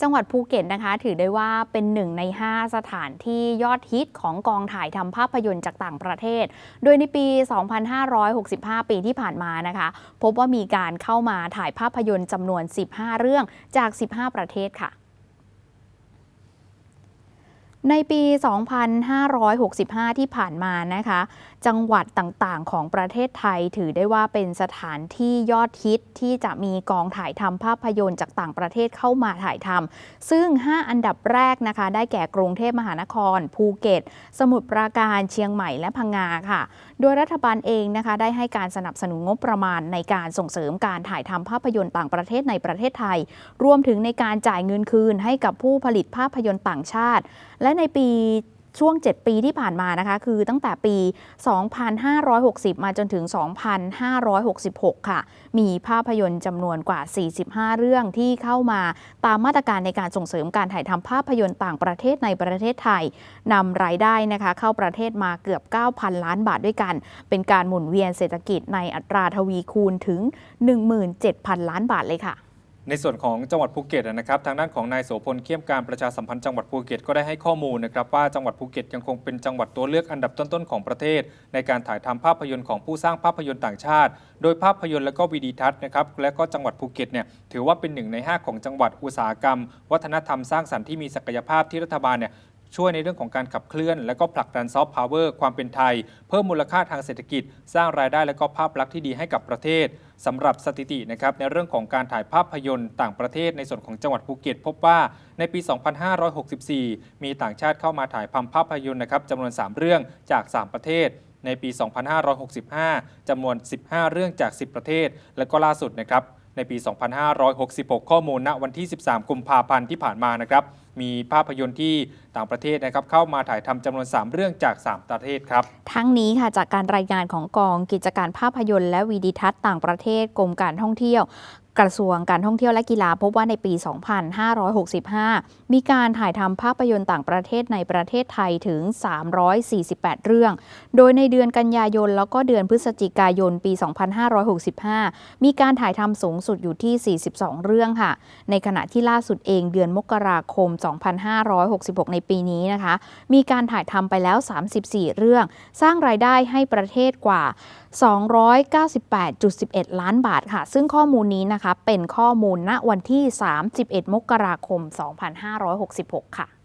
จังหวัดภูเก็ตนะคะ ถือได้ว่าเป็นหนึ่งใน 5 สถานที่ยอดฮิตของกองถ่ายทำภาพยนตร์จากต่างประเทศ โดยในปี 2565 ปีที่ผ่านมานะคะ พบว่ามีการเข้ามาถ่ายภาพยนตร์จำนวน 15 เรื่องจาก 15 ประเทศค่ะ ในปี 2565 ที่ผ่านมานะคะ จังหวัดต่างๆ ของประเทศไทยถือได้ว่าเป็นสถานที่ยอดฮิตที่จะมีกองถ่ายทำภาพยนตร์จากต่างประเทศเข้ามาถ่ายทำซึ่ง 5 อันดับแรกนะคะ ได้แก่กรุงเทพมหานคร ภูเก็ต สมุทรปราการเชียงใหม่และพังงาค่ะ โดยรัฐบาลเองนะคะ ได้ให้การสนับสนุนงบประมาณในการส่งเสริมการถ่ายทำภาพยนตร์ต่างประเทศในประเทศไทย รวมถึงในการจ่ายเงินคืนให้กับผู้ผลิตภาพยนตร์ต่างชาติ และในปีช่วง 7 ปีที่ผ่านมานะคะคือตั้งแต่ปี 2560 มาจนถึง 2566 ค่ะ มีภาพยนตร์จำนวนกว่า 45 เรื่องที่เข้ามาตามมาตรการในการส่งเสริมการถ่ายทำภาพยนตร์ต่างประเทศในประเทศไทยนำรายได้นะคะเข้าประเทศมาเกือบ 9,000 ล้านบาทด้วยกัน เป็นการหมุนเวียนเศรษฐกิจในอัตราทวีคูณถึง 17,000 ล้านบาทเลยค่ะ ในส่วนของจังหวัดภูเก็ตนะครับทางด้านของนายโสพลเขี้ยมการประชาสัมพันธ์จังหวัดภูเก็ตก็ได้ให้ข้อมูลนะครับว่าจังหวัดภูเก็ตยังคงเป็นจังหวัดตัวเลือกอันดับต้นๆของประเทศ ในการถ่ายทำภาพยนตร์ของผู้สร้างภาพยนตร์ต่างชาติ โดยภาพยนตร์และก็วิดีทัศน์นะครับและก็จังหวัดภูเก็ตเนี่ยถือว่าเป็นหนึ่งใน 5 ของจังหวัดอุตสาหกรรม วัฒนธรรมสร้างสรรค์ที่มีศักยภาพที่รัฐบาลเนี่ย ช่วยในเรื่องของการขับเคลื่อน และก็ผลักดันซอฟต์พาวเวอร์ความเป็นไทย เพิ่มมูลค่าทางเศรษฐกิจ สร้างรายได้และก็ภาพลักษณ์ที่ดีให้กับประเทศสำหรับสถิตินะครับในเรื่องของการถ่ายภาพยนตร์ต่างประเทศในส่วนของจังหวัดภูเก็ต พบว่าในปี 2564 มีต่างชาติเข้ามาถ่ายทำภาพยนตร์นะครับจำนวน 3 เรื่องจาก 3 ประเทศในปี 2565 จำนวน 15 เรื่องจาก 10 ประเทศ และก็ล่าสุดนะครับ ในปี 2566 ข้อมูลณวันที่ 13 กุมภาพันธ์ที่ผ่านมานะครับ มีภาพยนตร์ที่ต่างประเทศนะครับเข้ามาถ่ายทำจำนวน 3 เรื่องจาก 3 ประเทศครับ ทั้งนี้ค่ะจากการรายงานของกองกิจการภาพยนตร์และวีดิทัศน์ต่างประเทศกรมการท่องเที่ยวกระทรวงการท่องเที่ยวและกีฬาพบว่าในปี 2565 มีการถ่ายทำภาพยนตร์ต่างประเทศในประเทศไทยถึง 348 เรื่อง โดยในเดือนกันยายน แล้วก็เดือนพฤศจิกายนปี 2565 มีการถ่ายทำสูงสุดอยู่ที่ 42 เรื่องค่ะ ในขณะที่ล่าสุดเองเดือนมกราคม2566 ในปีนี้นะคะ มีการถ่ายทำไปแล้ว 34 เรื่อง สร้างรายได้ให้ประเทศกว่า 298.11 ล้านบาทค่ะ ซึ่งข้อมูลนี้นะคะ เป็นข้อมูลณวันที่ 31 มกราคม 2566 ค่ะ